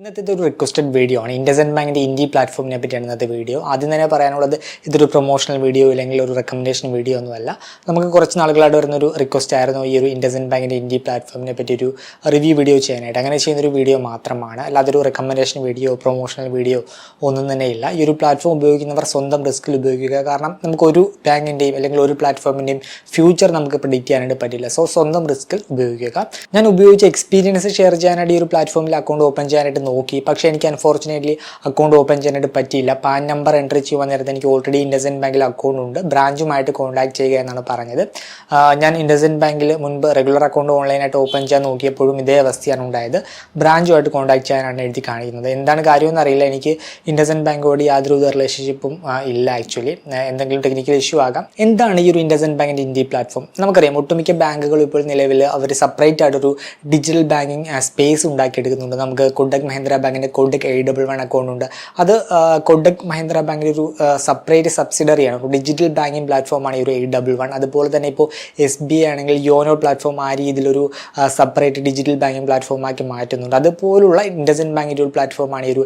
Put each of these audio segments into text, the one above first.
ഇന്നത്തെ ഒരു requested video ആണ്. ഇൻഡസൻ ബാങ്കിന്റെ ഇന്ത്യ പ്ലാറ്റ്ഫോമിനെ പറ്റിയാണ് ഇന്നത്തെ വീഡിയോ ആദ്യം തന്നെ പറയാനുള്ളത് ഇതൊരു പ്രൊമോഷണൽ വീഡിയോ അല്ലെങ്കിൽ ഒരു റെക്കമെൻഡേഷൻ വീഡിയോ ഒന്നുമല്ല നമുക്ക് കുറച്ച് നാളുകളായിട്ട് വരുന്നൊരു റിക്വസ്റ്റ് ആയിരുന്നു ഈ ഒരു ഇൻഡസൻ ബാങ്കിന്റെ ഇന്ത്യ പ്ലാറ്റ്ഫോമിനെ പറ്റി ഒരു റിവ്യൂ വീഡിയോ ചെയ്യാനായിട്ട്. അങ്ങനെ ചെയ്യുന്നൊരു വീഡിയോ മാത്രമാണ്. അല്ലാതെ ഒരു റെക്കമെൻഡേഷൻ വീഡിയോ പ്രൊമോഷണൽ വീഡിയോ ഒന്നും തന്നെ ഇല്ല. ഈ ഒരു പ്ലാറ്റ്ഫോം ഉപയോഗിക്കുന്നവർ സ്വന്തം റിസ്കിൽ ഉപയോഗിക്കുക. കാരണം നമുക്ക് ഒരു ബാങ്കിന്റെയും അല്ലെങ്കിൽ ഒരു പ്ലാറ്റ്ഫോമിന്റെയും ഫ്യൂച്ചർ നമുക്ക് പ്രിഡിക്റ്റ് ചെയ്യാനായിട്ട് പറ്റില്ല. സോ സ്വന്തം റിസ്കിൽ ഉപയോഗിക്കുക. ഞാൻ ഉപയോഗിച്ച എക്സ്പീരിയൻസ് ഷെയർ ചെയ്യാനായിട്ട് ഈ ഒരു പ്ലാറ്റ്ഫോമിൽ അക്കൗണ്ട് ഓപ്പൺ ചെയ്യാനായിട്ട് നോക്കി. പക്ഷേ എനിക്ക് അൺഫോർച്ചുനേറ്റ്ലി അക്കൗണ്ട് ഓപ്പൺ ചെയ്യാനായിട്ട് പറ്റിയില്ല. പാൻ നമ്പർ എൻട്രി ചെയ്യുവാൻ നേരത്തെ എനിക്ക് ഓൾറെഡി ഇൻഡസൻ ബാങ്കിൽ അക്കൗണ്ട് ഉണ്ട്. ബ്രാഞ്ചുമായിട്ട് കോൺടാക്ട് ചെയ്യുക എന്നാണ് പറഞ്ഞത്. ഞാൻ ഇൻഡസൻ ബാങ്കിൽ മുൻപ് റെഗുലർ അക്കൗണ്ട് ഓൺലൈനായിട്ട് ഓപ്പൺ ചെയ്യാൻ നോക്കിയപ്പോഴും ഇതേ അവസ്ഥയാണ് ഉണ്ടായത്. ബ്രാഞ്ചുമായിട്ട് കോൺടാക്ട് ചെയ്യാനാണ് എഴുതി കാണിക്കുന്നത്. എന്താണ് കാര്യമെന്ന് അറിയില്ല. എനിക്ക് ഇൻഡസൻ ബാങ്കോട് യാതൊരു റിലേഷൻഷിപ്പും ഇല്ല ആക്ച്വലി എന്തെങ്കിലും ടെക്നിക്കൽ ഇഷ്യൂ ആകാം. എന്താണ് ഈ ഒരു ഇൻഡസൻ ബാങ്കിന്റെ ഇന്ത്യ പ്ലാറ്റ്ഫോം നമുക്കറിയാം ഒട്ടുമിക്ക ബാങ്കുകളും ഇപ്പോൾ നിലവിൽ അവർ സെപ്പറേറ്റ് ആയിട്ടൊരു ഡിജിറ്റൽ ബാങ്കിങ് സ്പേസ് ഉണ്ടാക്കിയെടുക്കുന്നുണ്ട്. നമുക്ക് കൊഡക് മഹീന്ദ്ര ബാങ്കിന്റെ Kotak eight double one account ഉണ്ട്. അത് കൊഡക് മഹീന്ദ്ര ബാങ്കിന്റെ ഒരു സെപ്പറേറ്റ് സബ്സിഡറിയാണ് ഒരു ഡിജിറ്റൽ ബാങ്കിങ് പ്ലാറ്റ്ഫോമാണ് ഈ ഒരു എ ഡബിൾ വൺ അതുപോലെ തന്നെ ഇപ്പോൾ എസ് ബി ഐ ആണെങ്കിൽ യോനോ പ്ലാറ്റ്ഫോം ആ രീതിയിലൊരു സെപ്പറേറ്റ് ഡിജിറ്റൽ ബാങ്കിങ് പ്ലാറ്റ്ഫോമാക്കി മാറ്റുന്നുണ്ട്. അതുപോലുള്ള ഇൻഡസൻ ബാങ്കിന്റെ ഒരു പ്ലാറ്റ്ഫോമാണ് ഈ ഒരു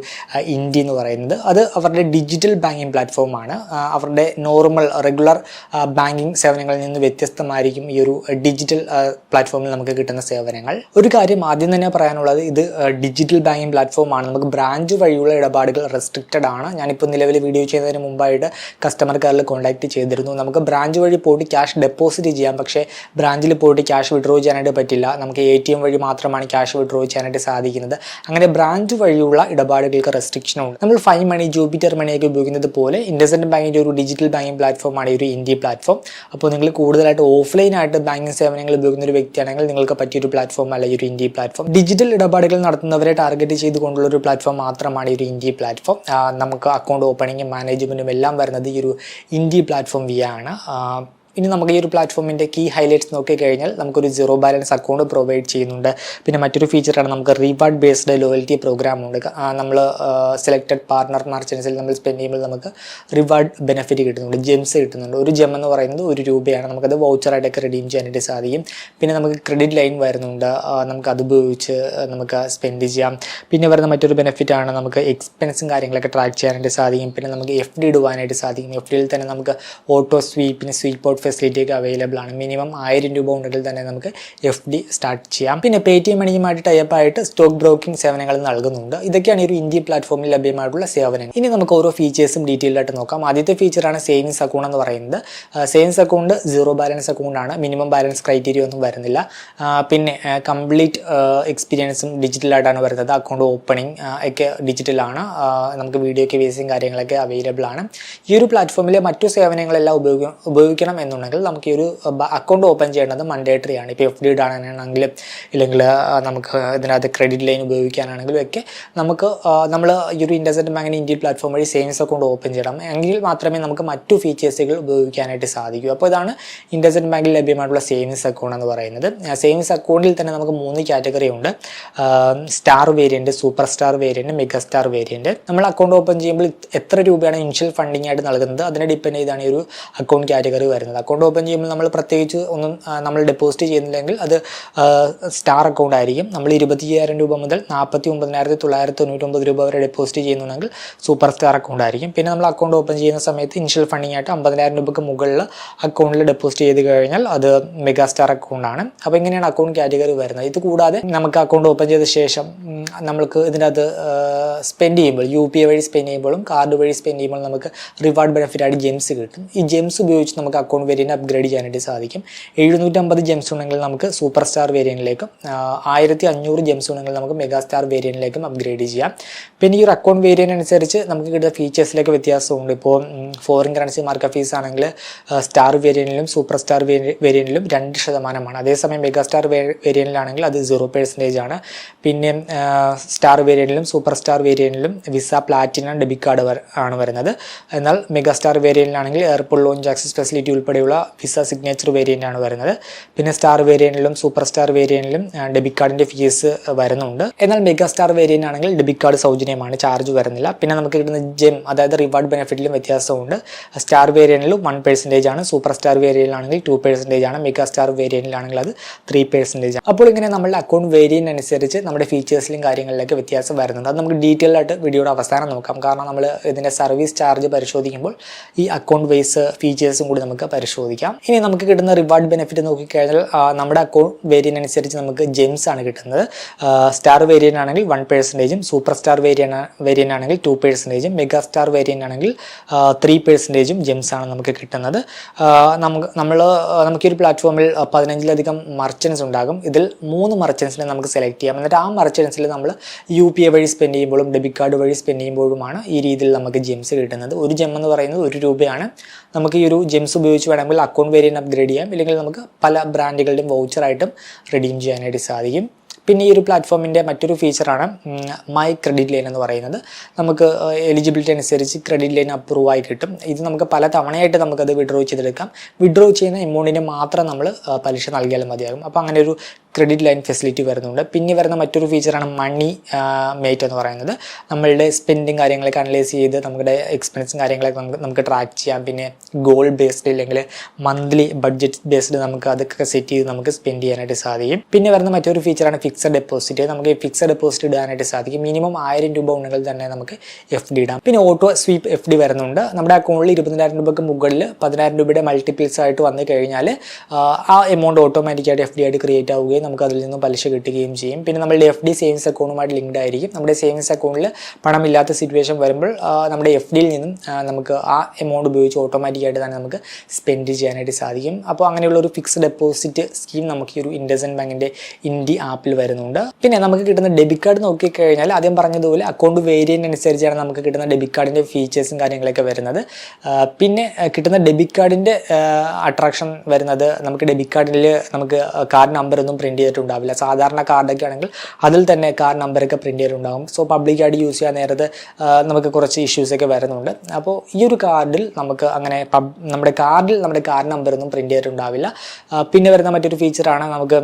ഇന്ത്യ എന്ന് പറയുന്നത്. അത് അവരുടെ ഡിജിറ്റൽ ബാങ്കിങ് പ്ലാറ്റ്ഫോമാണ് അവരുടെ നോർമൽ റെഗുലർ ബാങ്കിങ് സേവനങ്ങളിൽ നിന്ന് വ്യത്യസ്തമായിരിക്കും ഈ ഒരു ഡിജിറ്റൽ പ്ലാറ്റ്ഫോമിൽ നമുക്ക് കിട്ടുന്ന സേവനങ്ങൾ. ഒരു കാര്യം ആദ്യം തന്നെ പറയാനുള്ളത് ഇത് ഡിജിറ്റൽ ബാങ്കിങ് പ്ലാറ്റ്ഫോമാണ് നമുക്ക് ബ്രാഞ്ച് വഴിയുള്ള ഇടപാടുകൾ റെസ്ട്രിക്റ്റഡ് ആണ്. ഞാനിപ്പോൾ നിലവിൽ വീഡിയോ ചെയ്യുന്നതിന് മുമ്പായിട്ട് കസ്റ്റമർ കെയറിൽ കോൺടാക്ട് ചെയ്തിരുന്നു. നമുക്ക് ബ്രാഞ്ച് വഴി പോയിട്ട് ക്യാഷ് ഡെപ്പോസിറ്റ് ചെയ്യാം. പക്ഷേ ബ്രാഞ്ചിൽ പോയിട്ട് ക്യാഷ് വിഡ്രോ ചെയ്യാനായിട്ട് പറ്റില്ല. നമുക്ക് എ ടി എം വഴി മാത്രമാണ് ക്യാഷ് വിഡ്രോ ചെയ്യാനായിട്ട് സാധിക്കുന്നത്. അങ്ങനെ ബ്രാഞ്ച് വഴിയുള്ള ഇടപാടുകൾക്ക് റെസ്ട്രിക്ഷൻ ഉണ്ട്. നമ്മൾ ഫൈവ് മണി ജൂപ്പിറ്റർ മണിയൊക്കെ ഉപയോഗിക്കുന്നത് പോലെ ഇൻഡസൻഡ് ബാങ്കിന്റെ ഒരു ഡിജിറ്റൽ ബാങ്കിങ് പ്ലാറ്റ്ഫോമാണ് ഈ ഒരു ഇന്ത്യ പ്ലാറ്റ്ഫോം അപ്പോൾ നിങ്ങൾ കൂടുതലായിട്ട് ഓഫ്ലൈൻ ആയിട്ട് ബാങ്കിങ് സേവനങ്ങൾ ഉപയോഗിക്കുന്ന ഒരു വ്യക്തിയാണെങ്കിൽ നിങ്ങൾക്ക് പറ്റിയൊരു പ്ലാറ്റ്ഫോം അല്ല ഈ ഒരു ഇന്ത്യ പ്ലാറ്റ്ഫോം ഡിജിറ്റൽ ഇടപാടുകൾ നടത്തുന്നവരെ ടാർഗറ്റ് ചെയ്തുകൊണ്ടുള്ള ഒരു പ്ലാറ്റ്ഫോം മാത്രമാണ് ഈ ഒരു ഇന്ത്യ പ്ലാറ്റ്ഫോം നമുക്ക് അക്കൗണ്ട് ഓപ്പണിങ്ങും മാനേജ്മെന്റും എല്ലാം വരുന്നത് ഈ ഒരു ഇന്ത്യ പ്ലാറ്റ്ഫോം വി ആണ്. ഇനി നമുക്ക് ഈ ഒരു പ്ലാറ്റ്ഫോമിന്റെ കീ ഹൈലൈറ്റ്സ് നോക്കി കഴിഞ്ഞാൽ നമുക്കൊരു സീറോ ബാലൻസ് അക്കൗണ്ട് പ്രൊവൈഡ് ചെയ്യുന്നുണ്ട്. പിന്നെ മറ്റൊരു ഫീച്ചറാണ് നമുക്ക് റിവാർഡ് ബേസ്ഡ് ലോയൽറ്റി പ്രോഗ്രാം ഉണ്ട് നമ്മൾ സെലക്റ്റഡ് പാർട്ണർ മർച്ചൻസിൽ നമ്മൾ സ്പെൻഡ് ചെയ്യുമ്പോൾ നമുക്ക് റിവാർഡ് ബെനിഫിറ്റ് കിട്ടുന്നുണ്ട് ജെംസ് കിട്ടുന്നുണ്ട്. ഒരു ജെം എന്ന് പറയുന്നത് ഒരു രൂപയാണ്. നമുക്കത് വൗച്ചറായിട്ടൊക്കെ റിഡീം ചെയ്യാനായിട്ട് സാധിക്കും. പിന്നെ നമുക്ക് ക്രെഡിറ്റ് ലൈൻ വരുന്നുണ്ട്. നമുക്ക് അത് ഉപയോഗിച്ച് നമുക്ക് സ്പെൻഡ് ചെയ്യാം. പിന്നെ വരുന്ന മറ്റൊരു ബെനിഫിറ്റ് ആണ് നമുക്ക് എക്സ്പെൻസും കാര്യങ്ങളൊക്കെ ട്രാക്ക് ചെയ്യാനായിട്ട് സാധിക്കും. പിന്നെ നമുക്ക് എഫ് ഡി ഇടുവാനായിട്ട് സാധിക്കും. എഫ് ഡിയിൽ തന്നെ നമുക്ക് ഓട്ടോ സ്വീപ്പിന് സ്വീപ്പ് ഔട്ട് ഫെസിലിറ്റി ഒക്കെ അവൈലബിൾ ആണ്. മിനിമം ആയിരം രൂപ ഉണ്ടെങ്കിൽ തന്നെ നമുക്ക് എഫ് ഡി സ്റ്റാർട്ട് ചെയ്യാം. പിന്നെ പേ ടി എം മണിയുമായിട്ട് ടൈപ്പ് ആയിട്ട് സ്റ്റോക്ക് ബ്രോക്കിംഗ് സേവനങ്ങൾ നൽകുന്നുണ്ട്. ഇതൊക്കെയാണ് ഒരു ഇന്ത്യ പ്ലാറ്റ്ഫോമിൽ ലഭ്യമായിട്ടുള്ള സേവനങ്ങൾ. ഇനി നമുക്ക് ഓരോ ഫീച്ചേഴ്സും ഡീറ്റെയിൽ ആയിട്ട് നോക്കാം. ആദ്യത്തെ ഫീച്ചറാണ് സേവിങ്സ് അക്കൗണ്ട് എന്ന് പറയുന്നത്. സേവിങ്സ് അക്കൗണ്ട് സീറോ ബാലൻസ് അക്കൗണ്ടാണ് മിനിമം ബാലൻസ് ക്രൈറ്റീരിയ ഒന്നും വരുന്നില്ല. പിന്നെ കംപ്ലീറ്റ് എക്സ്പീരിയൻസും ഡിജിറ്റലായിട്ടാണ് വരുന്നത്. അക്കൗണ്ട് ഓപ്പണിംഗ് ഒക്കെ ഡിജിറ്റലാണ് നമുക്ക് വീഡിയോ ഒക്കെ വേസും കാര്യങ്ങളൊക്കെ അവൈലബിൾ ആണ്. ഈ ഒരു പ്ലാറ്റ്ഫോമിലെ മറ്റു സേവനങ്ങളെല്ലാം ഉപയോഗ ഉപയോഗിക്കണം എന്നുണ്ടെങ്കിൽ നമുക്ക് ഈ ഒരു അക്കൗണ്ട് ഓപ്പൺ ചെയ്യേണ്ടത് മണ്ടേറ്ററി ആണ്. ഇപ്പോൾ എഫ് ഡി ഇടാനാണെങ്കിലും ഇല്ലെങ്കിൽ നമുക്ക് ഇതിനകത്ത് ക്രെഡിറ്റ് ലൈൻ ഉപയോഗിക്കാനാണെങ്കിലും ഒക്കെ നമുക്ക് നമ്മൾ ഈ ഒരു ഇൻഡസെന്റ് ബാങ്കിന് ഇന്ത്യൻ പ്ലാറ്റ്ഫോം വഴി സേവിങ്സ് അക്കൗണ്ട് ഓപ്പൺ ചെയ്യണം. എങ്കിൽ മാത്രമേ നമുക്ക് മറ്റു ഫീച്ചേഴ്സുകൾ ഉപയോഗിക്കാനായിട്ട് സാധിക്കൂ. അപ്പോൾ ഇതാണ് ഇൻഡസെന്റ് ബാങ്കിൽ ലഭ്യമായിട്ടുള്ള സേവിങ്സ് അക്കൗണ്ട് എന്ന് പറയുന്നത്. സേവിങ്സ് അക്കൗണ്ടിൽ തന്നെ നമുക്ക് മൂന്ന് കാറ്റഗറി ഉണ്ട്. Star variant super star variant mega star variant നമ്മൾ അക്കൗണ്ട് ഓപ്പൺ ചെയ്യുമ്പോൾ എത്ര രൂപയാണ് ഇനിഷ്യൽ ഫണ്ടിങ് ആയിട്ട് നൽകുന്നത്? അതിനെ ഡിപ്പെൻഡ് ചെയ്താണ് ഈ ഒരു അക്കൗണ്ട് കാറ്റഗറി വരുന്നത്. അക്കൗണ്ട് ഓപ്പൺ ചെയ്യുമ്പോൾ നമ്മൾ പ്രത്യേകിച്ച് ഒന്നും നമ്മൾ ഡെപ്പോസിറ്റ് ചെയ്യുന്നില്ലെങ്കിൽ അത് സ്റ്റാർ അക്കൗണ്ട് ആയിരിക്കും. നമ്മൾ ഇരുപത്തി അയ്യായിരം രൂപ മുതൽ നാൽപ്പത്തി ഒമ്പതിനായിരത്തി തൊള്ളായിരത്തി തൊണ്ണൂറ്റൊമ്പത് രൂപ വരെ ഡെപ്പോസിറ്റ് ചെയ്യുന്നുണ്ടെങ്കിൽ സൂപ്പർ സ്റ്റാർ അക്കൗണ്ട് ആയിരിക്കും. പിന്നെ നമ്മൾ അക്കൗണ്ട് ഓപ്പൺ ചെയ്യുന്ന സമയത്ത് ഇനിഷ്യൽ ഫണ്ടിങ് ആയിട്ട് അമ്പതിനായിരം രൂപയ്ക്ക് മുകളിൽ അക്കൗണ്ടിൽ ഡെപ്പോസിറ്റ് ചെയ്ത് കഴിഞ്ഞാൽ അത് മെഗാ സ്റ്റാർ അക്കൗണ്ടാണ് അപ്പോൾ ഇങ്ങനെയാണ് അക്കൗണ്ട് കാറ്റഗറി വരുന്നത്. ഇത് കൂടാതെ നമുക്ക് അക്കൗണ്ട് ഓപ്പൺ ചെയ്ത ശേഷം നമുക്ക് ഇതിനകത്ത് സ്പെൻഡ് ചെയ്യുമ്പോൾ യു പി ഐ വഴി സ്പെൻഡ് ചെയ്യുമ്പോഴും കാർഡ് വഴി സ്പെൻഡ് ചെയ്യുമ്പോൾ നമുക്ക് റിവാർഡ് ബെനിഫിറ്റ് ആയിട്ട് ജെംസ് കിട്ടും. ഈ ജെംസ് ഉപയോഗിച്ച് നമുക്ക് അക്കൗണ്ട് വേരിയന്റ് അപ്ഗ്രേഡ് ചെയ്യാനായിട്ട് സാധിക്കും. എഴുന്നൂറ്റമ്പത് ജെംസ് ഉണ്ടെങ്കിൽ നമുക്ക് സൂപ്പർ സ്റ്റാർ വേരിയന്റിലേക്കും ആയിരത്തി അഞ്ഞൂറ് ജെംസ് ഉണ്ടെങ്കിൽ നമുക്ക് മെഗാ സ്റ്റാർ വേരിയന്റിലേക്കും അപ്ഗ്രേഡ് ചെയ്യാം പിന്നെ ഈ ഒരു അക്കൗണ്ട് വേരിയന്റ് അനുസരിച്ച് നമുക്ക് കിട്ടുന്ന ഫീച്ചേഴ്സിലേക്ക് വ്യത്യാസമുണ്ട്. ഇപ്പോൾ ഫോറിൻ കറൻസി മാർക്കറ്റ് ഫീസ് ആണെങ്കിൽ സ്റ്റാർ വേരിയന്റിലും സൂപ്പർ സ്റ്റാർ വേരിയന്റിലും രണ്ട് ശതമാനമാണ്. അതേസമയം മെഗാ സ്റ്റാർ വേരിയന്റിലാണെങ്കിൽ അത് സീറോ പെർസെന്റേജ് ആണ്. പിന്നെ സ്റ്റാർ വേരിയന്റിലും സൂപ്പർ സ്റ്റാർ വേരിയന്റിലും വിസ പ്ലാറ്റിനം ഡെബിറ്റ് കാർഡ് ആണ് വരുന്നത്. എന്നാൽ മെഗാ സ്റ്റാർ വേരിയന്റിലാണെങ്കിൽ എയർപോർട്ട് ലോഞ്ച് ആക്സസ് ഫെസിലിറ്റി ഉൾപ്പെടെ വേണ്ടിയുള്ള വിസ സിഗ്നേച്ചർ വേരിയന്റ് ആണ് വരുന്നത്. പിന്നെ സ്റ്റാർ വേരിയന്റിലും സൂപ്പർ സ്റ്റാർ വേരിയന്റിലും ഡെബിറ്റ് കാർഡിന്റെ ഫീസ് വരുന്നുണ്ട്. എന്നാൽ മെഗാ സ്റ്റാർ വേരിയന്റ് ആണെങ്കിൽ ഡെബിറ്റ് കാർഡ് സൗജന്യമാണ് ചാർജ് വരുന്നില്ല. പിന്നെ നമുക്ക് കിട്ടുന്ന ജെം അതായത് റിവാർഡ് ബെനിഫിറ്റിലും വ്യത്യാസമുണ്ട്. സ്റ്റാർ വേരിയന്റിൽ വൺ പെർസെന്റേജ് ആണ് സൂപ്പർ സ്റ്റാർ വേരിയന്റിലാണെങ്കിൽ ടു പെർസെന്റേജ് ആണ് മെഗാ സ്റ്റാർ വേരിയന്റിലാണെങ്കിൽ അത് ത്രീ പെർസെന്റേജ് ആണ്. അപ്പോൾ ഇങ്ങനെ നമ്മുടെ അക്കൗണ്ട് വേരിയന്റ് അനുസരിച്ച് നമ്മുടെ ഫീച്ചേഴ്സിലും കാര്യങ്ങളിലൊക്കെ വ്യത്യാസം വരുന്നുണ്ട്. അത് നമുക്ക് ഡീറ്റെയിൽ ആയിട്ട് വീഡിയോയുടെ അവസാനം നോക്കാം. കാരണം നമ്മൾ ഇതിന്റെ സർവീസ് ചാർജ് പരിശോധിക്കുമ്പോൾ ഈ അക്കൗണ്ട് വൈസ് ഫീച്ചേഴ്സും കൂടി നമുക്ക് പരിശോധിക്കാം ഇനി നമുക്ക് കിട്ടുന്ന റിവാർഡ് ബെനിഫിറ്റ് നോക്കിക്കഴിഞ്ഞാൽ നമ്മുടെ അക്കൗണ്ട് വേരിയന്റ് അനുസരിച്ച് നമുക്ക് ജെംസ് ആണ് കിട്ടുന്നത്. സ്റ്റാർ വേരിയന്റ് ആണെങ്കിൽ വൺ പേഴ്സന്റേജും സൂപ്പർ സ്റ്റാർ വേരിയന്റ് വേരിയന്റ് ആണെങ്കിൽ ടു പേഴ്സന്റേജും മെഗാ സ്റ്റാർ വേരിയന്റ് ആണെങ്കിൽ ത്രീ പേഴ്സന്റേജും ജെംസ് ആണ് നമുക്ക് കിട്ടുന്നത്. നമുക്ക് നമ്മൾ നമുക്ക് ഒരു പ്ലാറ്റ്ഫോമിൽ പതിനഞ്ചിലധികം മർച്ചൻസ് ഉണ്ടാകും. ഇതിൽ മൂന്ന് മർച്ചൻസിനെ നമുക്ക് സെലക്ട് ചെയ്യാം. എന്നിട്ട് ആ മർച്ചൻസിൽ നമ്മൾ യു പി ഐ വഴി സ്പെൻഡ് ചെയ്യുമ്പോഴും ഡെബിറ്റ് കാർഡ് വഴി സ്പെൻഡ് ചെയ്യുമ്പോഴുമാണ് ഈ രീതിയിൽ നമുക്ക് ജെംസ് കിട്ടുന്നത്. ഒരു ജെം എന്ന് പറയുന്നത് ഒരു രൂപയാണ്. നമുക്ക് ഈ ഒരു ജെംസ് ഉപയോഗിച്ച് വേണമെങ്കിൽ അക്കൗണ്ട് വേരിയന്റ് അപ്ഗ്രേഡ് ചെയ്യാം. ഇല്ലെങ്കിൽ നമുക്ക് പല ബ്രാൻഡുകളുടെയും വൗച്ചറായിട്ടും റിഡീം ചെയ്യാനായിട്ട് സാധിക്കും. പിന്നെ ഈ ഒരു പ്ലാറ്റ്ഫോമിന്റെ മറ്റൊരു ഫീച്ചറാണ് മൈ ക്രെഡിറ്റ് ലൈൻ എന്ന് പറയുന്നത്. നമുക്ക് എലിജിബിലിറ്റി അനുസരിച്ച് ക്രെഡിറ്റ് ലൈൻ അപ്രൂവ് ആയി കിട്ടും. ഇത് നമുക്ക് പല തവണയായിട്ട് നമുക്കത് വിഡ്രോ ചെയ്തെടുക്കാം. വിഡ്രോ ചെയ്യുന്ന എമൗണ്ടിന് മാത്രം നമ്മൾ പലിശ നൽകിയാലും മതിയാകും. അപ്പോൾ അങ്ങനെ ഒരു ക്രെഡിറ്റ് ലൈൻ ഫെസിലിറ്റി വരുന്നുണ്ട്. പിന്നെ വരുന്ന മറ്റൊരു ഫീച്ചറാണ് മണി മേറ്റ് എന്ന് പറയുന്നത്. നമ്മളുടെ സ്പെൻഡിങ് കാര്യങ്ങളൊക്കെ അനലൈസ് ചെയ്ത് നമ്മുടെ എക്സ്പെൻസും കാര്യങ്ങളൊക്കെ നമുക്ക് നമുക്ക് ട്രാക്ക് ചെയ്യാം. പിന്നെ ഗോൾ ബേസ്ഡ് അല്ലെങ്കിൽ മന്ത്ലി ബഡ്ജറ്റ് ബേസ്ഡ് നമുക്ക് അതൊക്കെ സെറ്റ് ചെയ്ത് നമുക്ക് സ്പെൻഡ് ചെയ്യാനായിട്ട് സാധിക്കും. പിന്നെ വരുന്ന മറ്റൊരു ഫീച്ചറാണ് ഫിക്സഡ് ഡെപ്പോസിറ്റ് നമുക്ക് ഫിക്സഡ് ഡെപ്പോസിറ്റ് ഇടാനായിട്ട് സാധിക്കും. മിനിമം ആയിരം രൂപ ഉണ്ടെങ്കിൽ തന്നെ നമുക്ക് എഫ് ഡി ഇടാം. പിന്നെ ഓട്ടോ സ്വീപ്പ് എഫ് ഡി വരുന്നുണ്ട്. നമ്മുടെ അക്കൗണ്ടിൽ ഇരുപതിനായിരം രൂപയ്ക്ക് മുകളിൽ പതിനായിരം രൂപയുടെ മൾട്ടിപ്പിൾസ് ആയിട്ട് വന്നു കഴിഞ്ഞാൽ ആ എമൗണ്ട് ഓട്ടോമാറ്റിക്കായിട്ട് എഫ് ഡി ആയിട്ട് ക്രിയേറ്റ് ആവുകയും നമുക്ക് അതിൽ നിന്നും പലിശ കിട്ടുകയും ചെയ്യും. പിന്നെ നമ്മളുടെ എഫ് ഡി സേവിങ്സ് അക്കൗണ്ടുമായിട്ട് ലിങ്ക്ഡ് ആയിരിക്കും. നമ്മുടെ സേവിങ്സ് അക്കൗണ്ടിൽ പണമില്ലാത്ത സിറ്റുവേഷൻ വരുമ്പോൾ നമ്മുടെ എഫ് ഡിയിൽ നിന്നും നമുക്ക് ആ എമൗണ്ട് ഉപയോഗിച്ച് ഓട്ടോമാറ്റിക്കായിട്ട് തന്നെ നമുക്ക് സ്പെൻഡ് ചെയ്യാനായിട്ട് സാധിക്കും. അപ്പോൾ അങ്ങനെയുള്ള ഒരു ഫിക്സ്ഡ് ഡെപ്പോസിറ്റ് സ്കീം നമുക്ക് ഈ ഒരു ഇൻഡസൻ ബാങ്കിന്റെ ഇൻഡി ആപ്പിൽ വരുന്നുണ്ട്. പിന്നെ നമുക്ക് കിട്ടുന്ന ഡെബിറ്റ് കാർഡ് നോക്കിക്കഴിഞ്ഞാൽ ആദ്യം പറഞ്ഞതുപോലെ അക്കൗണ്ട് വേരിയന്റ് അനുസരിച്ചാണ് നമുക്ക് കിട്ടുന്ന ഡെബിറ്റ് കാർഡിന്റെ ഫീച്ചേഴ്സും കാര്യങ്ങളൊക്കെ വരുന്നത്. പിന്നെ കിട്ടുന്ന ഡെബിറ്റ് കാർഡിന്റെ അട്രാക്ഷൻ വരുന്നത് നമുക്ക് ഡെബിറ്റ് കാർഡിൽ നമുക്ക് കാർഡ് നമ്പർ ഒന്നും പ്രിന്റ് ചെയ്തിട്ടുണ്ടാവില്ല. സാധാരണ കാർഡൊക്കെ ആണെങ്കിൽ അതിൽ തന്നെ കാർഡ് നമ്പറൊക്കെ പ്രിന്റ് ചെയ്തിട്ടുണ്ടാകും സോ പബ്ലിക് ആയിട്ട് യൂസ് ചെയ്യാൻ നേരത്ത് നമുക്ക് കുറച്ച് ഇഷ്യൂസ് ഒക്കെ വരുന്നുണ്ട്. അപ്പോൾ ഈ ഒരു കാർഡിൽ നമുക്ക് അങ്ങനെ നമ്മുടെ കാർഡിൽ നമ്മുടെ കാർഡ് നമ്പർ ഒന്നും പ്രിന്റ് ചെയ്തിട്ടുണ്ടാവില്ല. പിന്നെ വരുന്ന മറ്റൊരു ഫീച്ചറാണ് നമുക്ക്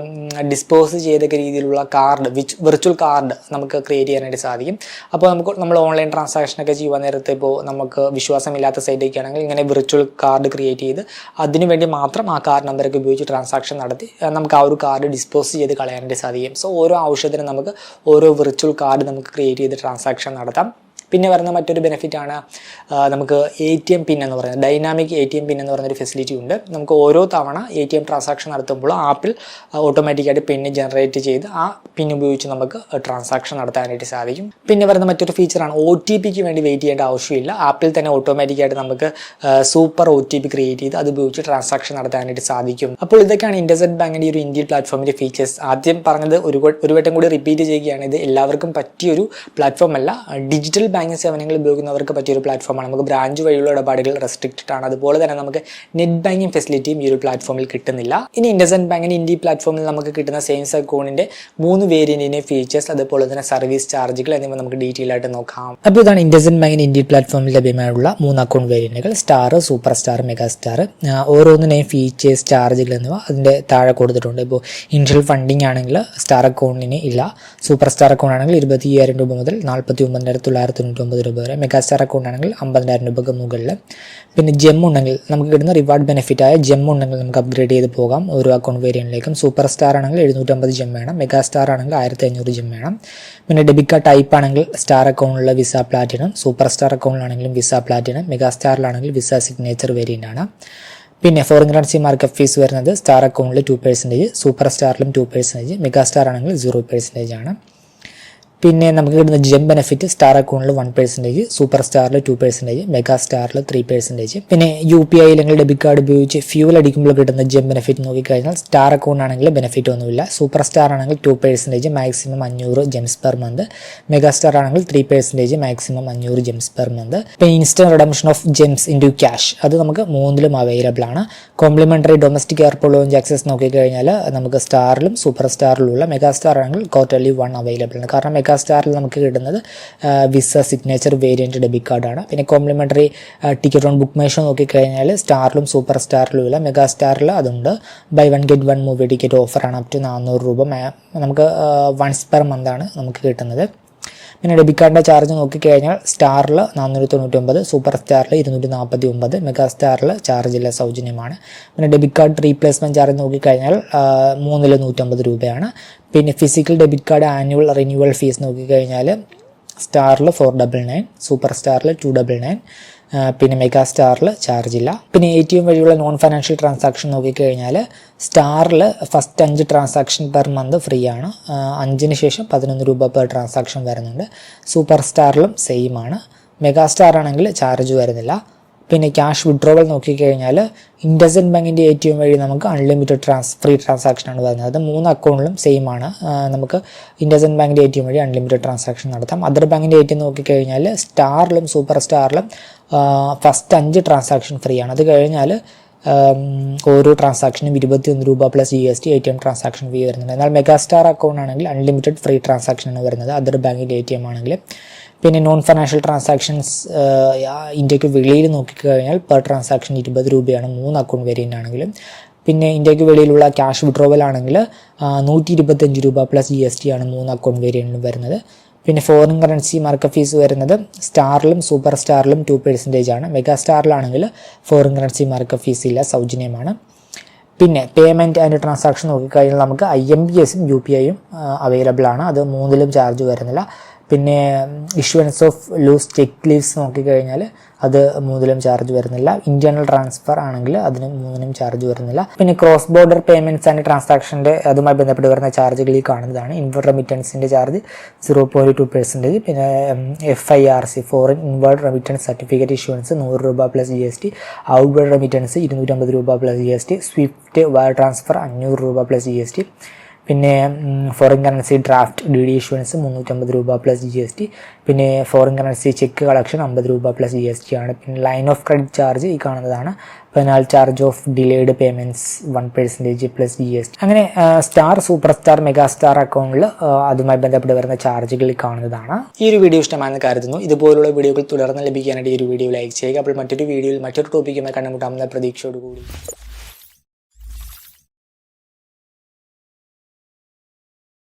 ഡിസ്പോസ് ചെയ്തൊക്കെ രീതിയിലുള്ള കാർഡ് വിച്ച് വിർച്വൽ കാർഡ് നമുക്ക് ക്രിയേറ്റ് ചെയ്യാനായിട്ട് സാധിക്കും. അപ്പോൾ നമുക്ക് നമ്മൾ ഓൺലൈൻ ട്രാൻസാക്ഷനൊക്കെ ചെയ്യുവാൻ നേരത്തെ ഇപ്പോൾ നമുക്ക് വിശ്വാസമില്ലാത്ത സൈറ്റൊക്കെ ആണെങ്കിൽ ഇങ്ങനെ വിർച്വൽ കാർഡ് ക്രിയേറ്റ് ചെയ്ത് അതിനുവേണ്ടി മാത്രം ആ കാർഡ് നമ്പറൊക്കെ ഉപയോഗിച്ച് ട്രാൻസാക്ഷൻ നടത്തി നമുക്ക് ആ ഒരു കാർഡ് ഡിസ്പോസ് ചെയ്ത് കളയാനായിട്ട് സാധിക്കും. സോ ഓരോ ആവശ്യത്തിനും നമുക്ക് ഓരോ വിർച്വൽ കാർഡ് നമുക്ക് ക്രിയേറ്റ് ചെയ്ത് ട്രാൻസാക്ഷൻ നടത്താം. പിന്നെ വരുന്ന മറ്റൊരു ബെനിഫിറ്റ് ആണ് നമുക്ക് എ ടി എം പിൻ എന്ന് പറയുന്നത്. Dynamic A T M pin എന്ന് പറയുന്നൊരു ഫെസിലിറ്റി ഉണ്ട്. നമുക്ക് ഓരോ തവണ എ ടി എം ട്രാൻസാക്ഷൻ നടത്തുമ്പോൾ ആപ്പിൽ ഓട്ടോമാറ്റിക്കായിട്ട് പിന്ന് ജനറേറ്റ് ചെയ്ത് ആ പിൻ ഉപയോഗിച്ച് നമുക്ക് ട്രാൻസാക്ഷൻ നടത്താനായിട്ട് സാധിക്കും. പിന്നെ വരുന്ന മറ്റൊരു ഫീച്ചറാണ് ഒ ടി പിക്ക് വേണ്ടി വെയിറ്റ് ചെയ്യേണ്ട ആവശ്യമില്ല. ആപ്പിൽ തന്നെ ഓട്ടോമാറ്റിക്കായിട്ട് നമുക്ക് super O T P create ചെയ്ത് അത് ഉപയോഗിച്ച് ട്രാൻസാക്ഷൻ നടത്താനായിട്ട് സാധിക്കും. അപ്പോൾ ഇതൊക്കെയാണ് ഇൻഡസെറ്റ് ബാങ്കിന്റെ ഒരു ഇന്ത്യൻ പ്ലാറ്റ്ഫോമിന്റെ ഫീച്ചേഴ്സ് ആദ്യം പറഞ്ഞത് ഒരു ഒരു വട്ടം കൂടി റിപ്പീറ്റ് ചെയ്യുകയാണ്. ഇത് എല്ലാവർക്കും പറ്റിയൊരു പ്ലാറ്റ്ഫോം അല്ല ഡിജിറ്റൽ ബാങ്കിങ് സേവനങ്ങൾ ഉപയോഗിക്കുന്നവർക്ക് പറ്റിയൊരു പ്ലാറ്റ്ഫോമാണ് നമുക്ക് ബ്രാഞ്ച് വഴിയുള്ള ഇടപാടുകൾ റെസ്ട്രിക്റ്റഡ് ആണ്. അതുപോലെ തന്നെ നമുക്ക് നെറ്റ് ബാങ്കിങ് ഫെസിലിറ്റിയും ഈ ഒരു പ്ലാറ്റ്ഫോമിൽ കിട്ടുന്നില്ല. ഇനി ഇൻഡസൻഡ് ബാങ്കിന് ഇന്ത്യ പ്ലാറ്റ്ഫോമിൽ നമുക്ക് കിട്ടുന്ന സേവിങ്സ് അക്കൗണ്ടിന്റെ മൂന്ന് വേരിയന്റിന്റെ ഫീച്ചേഴ്സ് അതുപോലെ തന്നെ സർവീസ് ചാർജുകൾ എന്നിവ നമുക്ക് ഡീറ്റെയിൽ ആയിട്ട് നോക്കാം. അപ്പോൾ ഇതാണ് ഇൻഡസൻഡ് ബാങ്കിന് ഇന്ത്യ പ്ലാറ്റ്ഫോമിൽ ലഭ്യമായുള്ള മൂന്ന് account വേരിയന്റുകൾ star super star mega star ഓരോന്നിനെയും features ചാർജുകൾ എന്നിവ അതിന്റെ താഴെ കൊടുത്തിട്ടുണ്ട്. ഇപ്പോൾ ഇനിഷ്യൽ ഫണ്ടിങ് ആണെങ്കിൽ സ്റ്റാർ അക്കൗണ്ടിന് ഇല്ല. സൂപ്പർ സ്റ്റാർ അക്കൗണ്ട് ആണെങ്കിൽ ഇരുപത്തി അയ്യായിരം രൂപ മുതൽ നാൽപ്പത്തി ഒമ്പതിനായിരത്തി തൊള്ളായിരത്തി തൊണ്ണൂറ്റി ഒമ്പത് രൂപ വരെ. മെഗാസ്റ്റാർ അക്കൗണ്ട് ആണെങ്കിൽ അമ്പതിനായിരം രൂപയ്ക്ക് മുകളിൽ പിന്നെ ജെം ഉണ്ടെങ്കിൽ നമുക്ക് കിട്ടുന്ന റിവാർഡ് ബെനിഫിറ്റ് ആയ ജെം ഉണ്ടെങ്കിൽ നമുക്ക് അപ്ഗ്രേഡ് ചെയ്ത് പോകാം. ഓരോ അക്കൗണ്ട് വേരിയന്റിലേക്കും സൂപ്പർ സ്റ്റാർ ആണെങ്കിൽ എഴുന്നൂറ്റമ്പത് ജെം വേണം. മെഗാസ്റ്റാർ ആണെങ്കിൽ ആയിരത്തി അഞ്ഞൂറ് ജെം വേണം. പിന്നെ ഡെബിറ്റ് കാർഡ് ടൈപ്പ് ആണെങ്കിൽ സ്റ്റാർ അക്കൗണ്ടിലുള്ള വിസ പ്ലാറ്റിനും സൂപ്പർ സ്റ്റാർ അക്കൗണ്ടിലാണെങ്കിലും വിസ പ്ലാറ്റിനും മെഗാസ്റ്റാറിലാണെങ്കിൽ വിസ സിഗ്നേച്ചർ വേരിയന്റ് ആണ്. പിന്നെ ഫോറിൻ കറൻസി മാർക്കപ്പ് ഫീസ് വരുന്നത് സ്റ്റാർ അക്കൗണ്ടിൽ ടു പെർസെന്റേജ് സൂപ്പർ സ്റ്റാറിലും ടു പെർസെന്റേജ് മെഗാ സ്റ്റാർ ആണെങ്കിൽ സീറോ പെർസെന്റേജ് ആണ്. പിന്നെ നമുക്ക് കിട്ടുന്ന ജെം ബെനഫിറ്റ് സ്റ്റാർ അക്കൗണ്ടിൽ വൺ പെർസെന്റേജ് സൂപ്പർ സ്റ്റാറിൽ ടു പെർസെന്റേജ് മെഗാ സ്റ്റാറിൽ ത്രീ പെർസെന്റേജ് പിന്നെ യു പി ഐ അല്ലെങ്കിൽ ഡെബിറ്റ് കാർഡ് ഉപയോഗിച്ച് ഫ്യൂൽ അടിക്കുമ്പോൾ കിട്ടുന്ന ജെം ബെനിഫിറ്റ് നോക്കിക്കഴിഞ്ഞാൽ സ്റ്റാർ അക്കൗണ്ട് ആണെങ്കിൽ ബെനിഫിറ്റ് ഒന്നുമില്ല. സൂപ്പർ സ്റ്റാർ ആണെങ്കിൽ ടു പെർസെന്റേജ് മാക്സിമം അഞ്ഞൂറ് gems per month mega star ആണെങ്കിൽ ത്രീ പെർസെന്റേജ് മാക്സിമം അഞ്ഞൂറ് ജെംസ് പെർ മന്ത് പിന്നെ instant redemption of gems into cash അത് നമുക്ക് മൂന്നിലും അവൈലബിൾ ആണ്. Complimentary domestic airport lounge access നോക്കിക്കഴിഞ്ഞാൽ നമുക്ക് സ്റ്റാറിലും സൂപ്പർ സ്റ്റാറിലുള്ള മെഗാ സ്റ്റാർ ആണെങ്കിൽ ക്വാർട്ടർലി വൺ അവൈലബിൾ ആണ്. കാരണം മെഗാ മെഗാസ്റ്റാറിൽ നമുക്ക് കിട്ടുന്നത് വിസ സിഗ്നേച്ചർ വേരിയന്റ് ഡെബിറ്റ് കാർഡാണ് പിന്നെ കോംപ്ലിമെന്ററി ടിക്കറ്റ് ഓൺ ബുക്ക് മേഷോ നോക്കിക്കഴിഞ്ഞാൽ സ്റ്റാറിലും സൂപ്പർ സ്റ്റാറിലും ഇല്ല. മെഗാ സ്റ്റാറിൽ അതുണ്ട്. Buy one get one movie ticket ഓഫറാണ് അപ് ടു നാനൂറ് രൂപ. നമുക്ക് വൺസ് പെർ മന്താണ് നമുക്ക് കിട്ടുന്നത്. പിന്നെ ഡെബിറ്റ് കാർഡിന്റെ ചാർജ് നോക്കിക്കഴിഞ്ഞാൽ സ്റ്റാറിൽ നാനൂറ്റി തൊണ്ണൂറ്റൊമ്പത് സൂപ്പർ സ്റ്റാറിൽ ഇരുന്നൂറ്റി നാൽപ്പത്തി ഒമ്പത് മെഗാ സ്റ്റാറിൽ ചാർജില്ല സൗജന്യമാണ്. പിന്നെ ഡെബിറ്റ് കാർഡ് റീപ്ലേസ്മെന്റ് ചാർജ് നോക്കിക്കഴിഞ്ഞാൽ മൂന്നിൽ നൂറ്റമ്പത് രൂപയാണ്. പിന്നെ physical debit card annual renewal fees നോക്കിക്കഴിഞ്ഞാൽ സ്റ്റാറിൽ ഫോർ ഡബിൾ നയൻ സൂപ്പർ സ്റ്റാറിൽ ടു ഡബിൾ നയൻ പിന്നെ മെഗാ സ്റ്റാറിൽ ചാർജ് ഇല്ല പിന്നെ എ ടി എം വഴിയുള്ള നോൺ ഫൈനാൻഷ്യൽ ട്രാൻസാക്ഷൻ നോക്കിക്കഴിഞ്ഞാൽ സ്റ്റാറിൽ ഫസ്റ്റ് അഞ്ച് ട്രാൻസാക്ഷൻ പെർ മന്ത് ഫ്രീ ആണ് അഞ്ചിന് ശേഷം പതിനൊന്ന് രൂപ പെർ ട്രാൻസാക്ഷൻ വരുന്നുണ്ട്. സൂപ്പർ സ്റ്റാറിലും സെയിം ആണ്. മെഗാ സ്റ്റാർ ആണെങ്കിൽ ചാർജ് വരുന്നില്ല. പിന്നെ ക്യാഷ് വിഡ്രോവൽ നോക്കിക്കഴിഞ്ഞാൽ ഇൻഡസൻ ബാങ്കിന്റെ എ ടി എം വഴി നമുക്ക് അൺലിമിറ്റഡ് ട്രാൻസ് ഫ്രീ ട്രാൻസാക്ഷൻ ആണ് വരുന്നത്. അത് മൂന്ന് അക്കൗണ്ടിലും സെയിം ആണ്. നമുക്ക് ഇൻഡസൻ ബാങ്കിന്റെ എ ടി എം വഴി അൺലിമിറ്റഡ് ട്രാൻസാക്ഷൻ നടത്താം. അതർ ബാങ്കിന്റെ എ ടി എം നോക്കിക്കഴിഞ്ഞാൽ സ്റ്റാറിലും സൂപ്പർ സ്റ്റാറിലും ഫസ്റ്റ് അഞ്ച് ട്രാൻസാക്ഷൻ ഫ്രീ ആണ്. അത് കഴിഞ്ഞാൽ ഓരോ ട്രാൻസാക്ഷനും ഇരുപത്തിയൊന്ന് രൂപ plus G S T A T M transaction fee വരുന്നുണ്ട്. എന്നാൽ മെഗാസ്റ്റാർ അക്കൗണ്ട് ആണെങ്കിൽ അൺലിമിറ്റഡ് ഫ്രീ ട്രാൻസാക്ഷൻ ആണ് വരുന്നത്. അതർ ബാങ്കിന്റെ എ ടി എം ആണെങ്കിൽ. പിന്നെ നോൺ ഫിനാൻഷ്യൽ ട്രാൻസാക്ഷൻസ് ഇന്ത്യയ്ക്ക് വെളിയിൽ നോക്കിക്കഴിഞ്ഞാൽ പെർ ട്രാൻസാക്ഷൻ ഇരുപത് രൂപയാണ്. മൂന്ന് അക്കൗണ്ട് വേരിയന്റ് ആണെങ്കിലും പിന്നെ ഇന്ത്യയ്ക്ക് വെളിയിലുള്ള ക്യാഷ് വിഡ്രോവൽ ആണെങ്കിൽ നൂറ്റി ഇരുപത്തഞ്ച് രൂപ പ്ലസ് ജി എസ് ടി ആണ് മൂന്ന് അക്കൗണ്ട് വേരിയന്റിലും വരുന്നത്. പിന്നെ ഫോറിൻ കറൻസി മാർക്കറ്റ് ഫീസ് വരുന്നത് സ്റ്റാറിലും സൂപ്പർ സ്റ്റാറിലും ടു പെർസെന്റേജ് ആണ്. മെഗാ സ്റ്റാറിലാണെങ്കിൽ ഫോറിൻ കറൻസി മാർക്കറ്റ് ഫീസ് ഇല്ല സൗജന്യമാണ്. പിന്നെ പേയ്മെന്റ് ആൻഡ് ട്രാൻസാക്ഷൻ നോക്കിക്കഴിഞ്ഞാൽ നമുക്ക് ഐ എം ബി എസും യു പി ഐയും അവൈലബിൾ ആണ്. അത് മൂന്നിലും ചാർജ് വരുന്നില്ല. പിന്നെ issuance of loose cheque leaves നോക്കിക്കഴിഞ്ഞാൽ അത് മൂന്നിലും ചാർജ് വരുന്നില്ല. ഇന്റേണൽ ട്രാൻസ്ഫർ ആണെങ്കിൽ അതിന് മൂന്നിനും ചാർജ് വരുന്നില്ല. പിന്നെ ക്രോസ് ബോർഡർ പേയ്മെന്റ്സ് ആൻഡ് ട്രാൻസാക്ഷന്റെ അതുമായി ബന്ധപ്പെട്ട് വരുന്ന ചാർജുകൾ ഈ കാണുന്നതാണ്. ഇൻവേർഡ് റെമിറ്റൻസിന്റെ charge zero point two percentage പിന്നെ F I R C foreign inward remittance certificate issuance നൂറ് രൂപ plus G S T outward remittance ഇരുന്നൂറ്റമ്പത് രൂപ plus G S T swift wire transfer അഞ്ഞൂറ് രൂപ പ്ലസ് ജി എസ് ടി പിന്നെ foreign currency draft D D issuance മുന്നൂറ്റമ്പത് രൂപ plus G S T പിന്നെ ഫോറിൻ കറൻസി ചെക്ക് കളക്ഷൻ അമ്പത് രൂപ പ്ലസ് ജി എസ് ടി ആണ്. പിന്നെ ലൈൻ ഓഫ് ക്രെഡിറ്റ് ചാർജ് ഈ കാണുന്നതാണ്. Penal charge of delayed payments one percentage plus G S T അങ്ങനെ star super star mega star അക്കൗണ്ടിൽ അതുമായി ബന്ധപ്പെട്ട് വരുന്ന ചാർജുകൾ കാണുന്നതാണ്. ഈ ഒരു വീഡിയോ ഇഷ്ടമാണെന്ന് കരുതുന്നു. ഇതുപോലുള്ള വീഡിയോകൾ തുടർന്ന് ലഭിക്കാനായിട്ട് ഈ ഒരു വീഡിയോ ലൈക്ക് ചെയ്യുക. അപ്പോൾ മറ്റൊരു വീഡിയോയിൽ മറ്റൊരു ടോപ്പിക്കുമായി കണ്ടുമുട്ടാമെന്ന പ്രതീക്ഷയോടുകൂടി.